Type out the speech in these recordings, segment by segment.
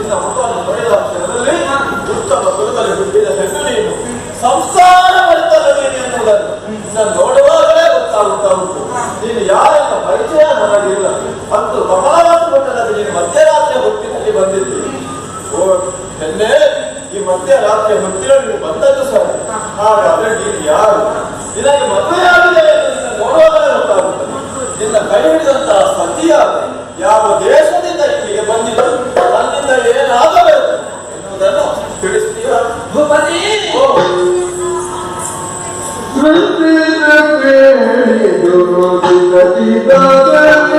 ನಿನ್ನ ಮುಖವನ್ನು ನೋಡಿದ ಕ್ಷಣದಲ್ಲಿ ಉತ್ತಮ ಕುಲದಲ್ಲಿ ಹುಟ್ಟಿದ ಹೆಣ್ಣು ನೀನು ಸಂಸಾರ ಭರಿತದ ನೀನು ಎನ್ನುವುದನ್ನು ನೋಡುವಾಗಲೇ ಗೊತ್ತಾಗುತ್ತಾ ಉಂಟು. ನೀನು ಯಾರೆಲ್ಲ ಪರಿಚಯ ನನಗಿಲ್ಲ. ಅಂದು ಕಮಲಾವತಿ ಮಟ್ಟದಲ್ಲಿ ನೀನು ಮಧ್ಯರಾತ್ರಿ ಹೊತ್ತಿನಲ್ಲಿ ಬಂದಿದ್ದೀನಿ ಓ, ಹೆಣ್ಣೆ, ಈ ಮಧ್ಯರಾತ್ರಿ ಹೊತ್ತಿನಲ್ಲಿ ನೀನು ಬಂದದ್ದು ಸರಿ. ಹಾಗಾದ್ರೆ ನೀನು ಯಾರು? ನಿನಗೆ ಮದುವೆಯಾಗಿದೆ ಎಂದು ನೋಡುವಾಗಲೇ ಗೊತ್ತಾಗುತ್ತದೆ. ನಿನ್ನ ಕೈ ಹಿಡಿದಂತಹ ಸತಿಯಾದ ಯಾವ ದೇಶದಿಂದ ಇಲ್ಲಿಗೆ ಬಂದಿದೆ الذي بدأ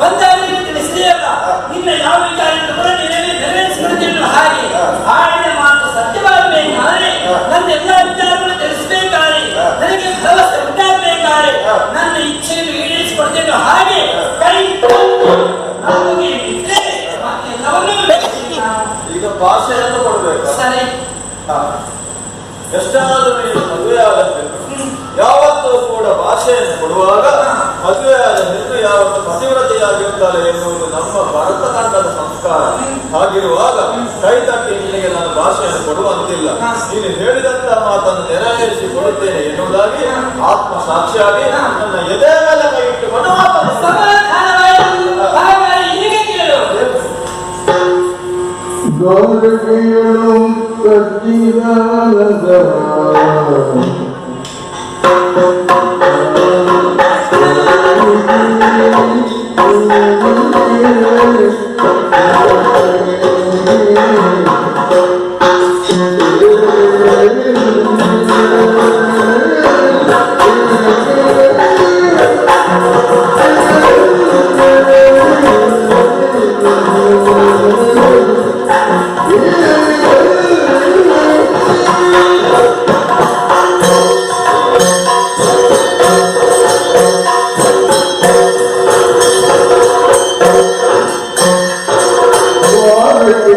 ಬಂದಾಗ ನಿನ್ನ ಯಾವ ಕೂಡ ಹಾಗೆ ಮಾತು ಸತ್ಯವಾಗಬೇಕಾದ್ರೆ ನನ್ನ ಎಲ್ಲ ವಿಚಾರಗಳನ್ನು ತಿಳಿಸಬೇಕಾದ್ರೆ ನನಗೆ ಭರವಸೆ ಉಂಟಾಗಬೇಕಾದ್ರೆ ನನ್ನ ಇಚ್ಛೆಯನ್ನು ಹಾಗೆ ಕೈ ನಮಗೆ. ಈಗ ಭಾಷೆಯನ್ನು ಕೊಡಬೇಕು? ಸರಿ. ಎಷ್ಟಾದರೂ ಹೆಣ್ಣು ಯಾವತ್ತೂ ಕೂಡ ಭಾಷೆಯನ್ನು ಕೊಡುವಾಗ ಮದುವೆಯಾದ ಹೆಣ್ಣು ಯಾವತ್ತು ಪತಿವ್ರತೆಯಾಗಿರ್ತಾಳೆ ಎನ್ನುವುದು ನಮ್ಮ ಭರತಖಂಡದ ಸಂಸ್ಕಾರ. ಹಾಗಿರುವಾಗ ಕೈ ತಟ್ಟಿ ನಿನಗೆ ನಾನು ಭಾಷೆಯನ್ನು ಕೊಡುವಂತಿಲ್ಲ. ನೀನು ಹೇಳಿದಂತ ಮಾತನ್ನು ನೆರವೇರಿಸಿ ಕೊಡುತ್ತೇನೆ ಎನ್ನುವುದಾಗಿ ಆತ್ಮ ಸಾಕ್ಷಿಯಾಗಿ ನನ್ನ ಎದೆ ಮೇಲೆ ಕೈ ಇಟ್ಟುಕೊಂಡು ಮಾತನಾಡು. Oh. Oh,